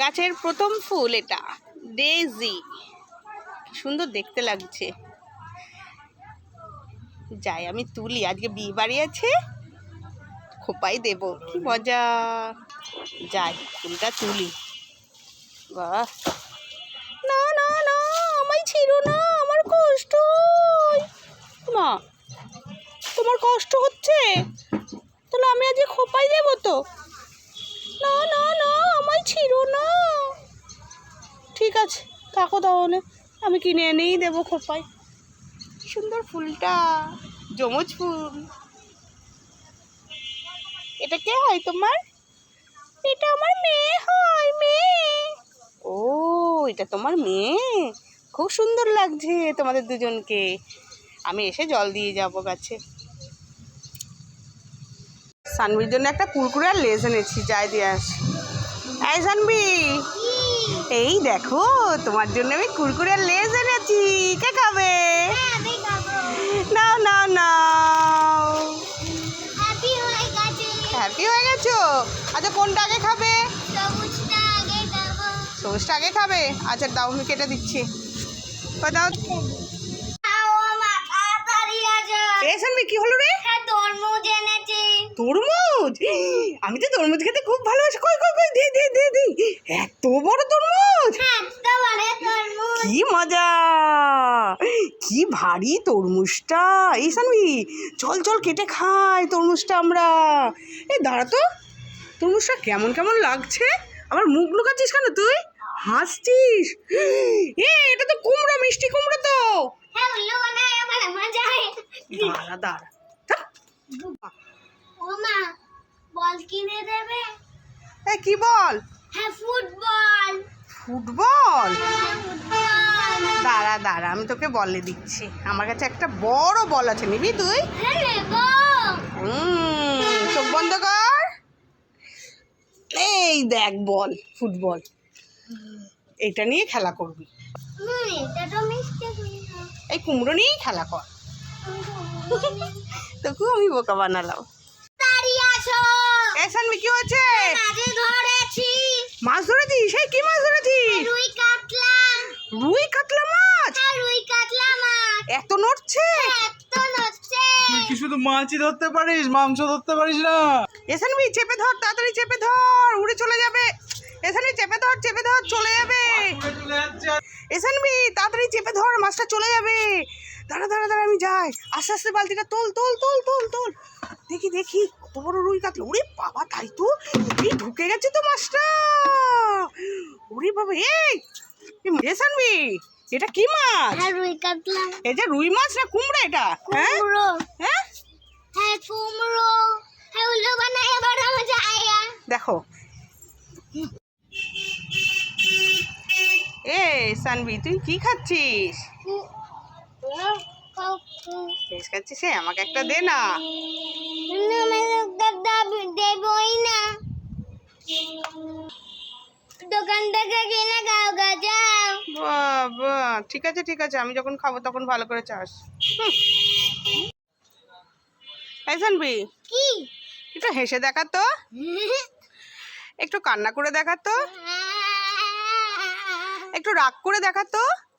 গাছের প্রথম ফুল এটা। ডেজি সুন্দর দেখতে লাগছে। যাই, আমি তুলি। আজকে বিয়ে বাড়ি আছে। খোপাই দেব। কি মজা। যাই, ফুলটা তুলি। বাহ। না না না, আমায় ছিল না, আমার কষ্ট মা, তোমার কষ্ট হচ্ছে? তাহলে আমি আজকে খোপাই দেব তো? ছিল না। ঠিক আছে থাকো তাহলে। আমি কিনে এনেই দেবো খোপায়। সুন্দর ফুলটা জমজ ফুল। এটা কে হয় তোমার? এটা আমার মেয়ে হয়, মেয়ে। ও, এটা তোমার মেয়ে? খুব সুন্দর লাগছে তোমাদের দুজনকে। আমি এসে জল দিয়ে যাব গাছে। সানবির জন্য একটা কুরকুরে আর লেজ এনেছি, যাই দিয়ে আসি। এই সানবি এই দেখো, তোমার জন্য আমি কুরকুরে লেজ এনেছি। কে খাবে? নাও নাও নাও। হ্যাপি হয়ে গেছো? আচ্ছা কোনটা আগে খাবে? সবুজটা আগে খাবে? আচ্ছা দাও, আমি কেটে দিচ্ছি। দাও এ কি হলো রে? তরমুজ? আমি তো তরমুজ খেতে খুব ভালোবাসি। কই কই কই দে দে দে দে। এত বড় তরমুজ? কি মজা! কি ভারী তরমুজটা। এই সানবি চল চল কেটে খাই তরমুজটা আমরা। এ দাঁড়া তো। তরমুজটা কেমন কেমন লাগছে? আমার মুখ লুকাচ্ছিস কেন তুই? হাসছিস? এ এটা তো কুমড়ো মিষ্টি কুমড়ো তো। দাঁড়া দাঁড়া। থাক। বল কিনে দেবে? এ কি বল? হ্যাঁ ফুটবল। ফুটবল? ফুটবল। দাঁড়া দাঁড়া আমি তোকে বলে দিচ্ছি। আমার কাছে একটা বড় বল আছে নিবি তুই? হ্যাঁ চোখ বন্ধ কর। এই দেখ বল ফুটবল। এইটা নিয়ে খেলা করবি। এটা এই কুমড়ো নিয়েই খেলা কর। তোকেও আমি বোকা বানালাম। তাড়ি আসো এ সানমি কি হয়েছে মাঝে ধরেছি। মাছ ধরেছিস? সেই কি মাছ ধরেছিস? রুই কাতলা। রুই কাতলা মাছ? হ্যাঁ রুই কাতলা মাছ। এত নড়ছে। এত নচ্ছে তুই কি শুধু মাছই ধরতে পারিস? মাংস ধরতে পারিস না। এসানবি চেপে ধর তাড়াতাড়ি চেপে ধর। উড়ে চলে যাবে। এসানবি চেপে ধর চেপে ধর চলে যাবে। উড়ে চলে তাড়াতাড়ি চেপে ধর মাছটা চলে যাবে। দাঁড়া দাঁড়া দাঁড়া আমি যাই। আস্তে আস্তে বালতিটা তোল তোল তোল তোল তোল। দেখি দেখি। কত বড় রুই কাতলা। ওরে বাবা তাই তো? এই ঢুকে গেছে তো মাছটা। ওরে বাবা এই এসানবি এটা কি মাছ? হ্যাঁ রুই কাতলা। এই যে রুই মাছ না কুমড়া এটা? হ্যাঁ? কুমড়ো। হ্যাঁ? হ্যাঁ কুমড়ো। হ্যাঁ উল্লু বানায় বড় মজা আয়া। দেখো। এ সানবি তুই কি খাচ্ছিস? খাচ্ছিস আমাকে একটা দে না দেবই না। দোকান থেকে কিনে খাও গা যাও। বাবা ঠিক আছে ঠিক আছে আমি যখন খাব তখন ভালো করে চাস। এই সানবি কি? একটু হেসে দেখা তো। একটু কান্না করে দেখা তো। একটু রাগ করে দেখা তো।